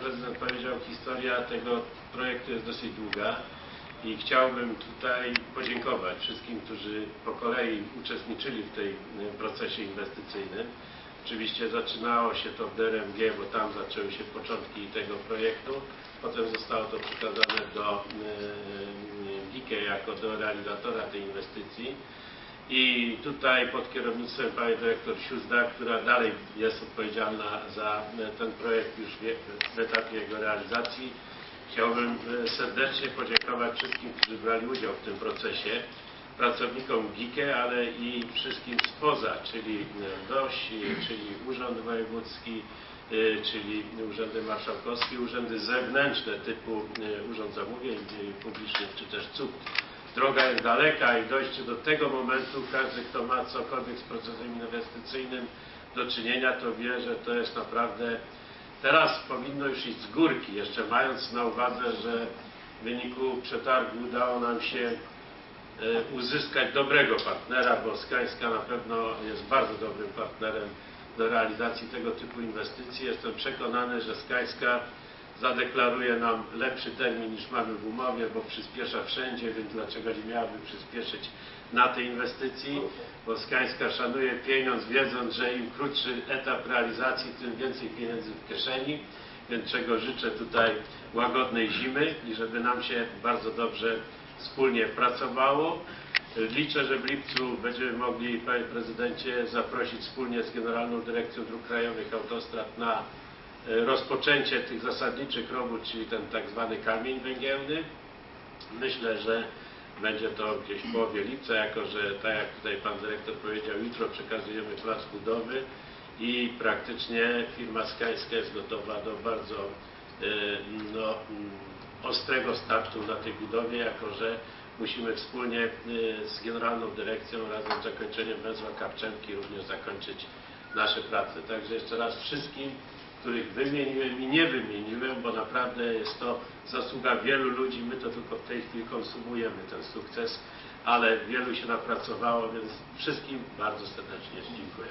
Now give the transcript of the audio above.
prezydent powiedział, historia tego projektu jest dosyć długa i chciałbym tutaj podziękować wszystkim, którzy po kolei uczestniczyli w tej y, procesie inwestycyjnym. Oczywiście zaczynało się to w DRMG, bo tam zaczęły się początki tego projektu. Potem zostało to przekazane do GIKE jako do realizatora tej inwestycji. I tutaj pod kierownictwem pani dyrektor Siuzda, która dalej jest odpowiedzialna za e, ten projekt już w- etapie jego realizacji, chciałbym e, serdecznie podziękować wszystkim, którzy brali udział w tym procesie, pracownikom GIKE, ale i wszystkim spoza, czyli e, DOŚ, czyli Urząd Wojewódzki, czyli urzędy marszałkowskie, urzędy zewnętrzne typu Urząd Zamówień Publicznych czy też CUP. Droga jest daleka i dojście do tego momentu, każdy kto ma cokolwiek z procesem inwestycyjnym do czynienia, to wie, że to jest naprawdę teraz powinno już iść z górki, jeszcze mając na uwadze, że w wyniku przetargu udało nam się e, uzyskać dobrego partnera, bo Skańska na pewno jest bardzo dobrym partnerem do realizacji tego typu inwestycji. Jestem przekonany, że Skańska zadeklaruje nam lepszy termin niż mamy w umowie, bo przyspiesza wszędzie, więc dlaczego nie miałaby przyspieszyć na tej inwestycji? Bo Skańska szanuje pieniądz, wiedząc, że im krótszy etap realizacji, tym więcej pieniędzy w kieszeni, więc czego życzę tutaj łagodnej zimy i żeby nam się bardzo dobrze wspólnie pracowało. Liczę, że w lipcu będziemy mogli, Panie Prezydencie, zaprosić wspólnie z Generalną Dyrekcją Dróg Krajowych Autostrad na rozpoczęcie tych zasadniczych robót, czyli ten tak zwany kamień węgielny. Myślę, że będzie to gdzieś w połowie lipca, jako że tak jak tutaj Pan Dyrektor powiedział, jutro przekazujemy plac budowy i praktycznie firma Skańska jest gotowa do bardzo e, no, mm, ostrego startu na tej budowie, jako że musimy wspólnie e, z Generalną Dyrekcją razem z zakończeniem węzła Kapczemki również zakończyć nasze prace. Także jeszcze raz wszystkim, których wymieniłem i nie wymieniłem, bo naprawdę jest to zasługa wielu ludzi, my to tylko w tej chwili konsumujemy ten sukces, ale wielu się napracowało, więc wszystkim bardzo serdecznie dziękuję.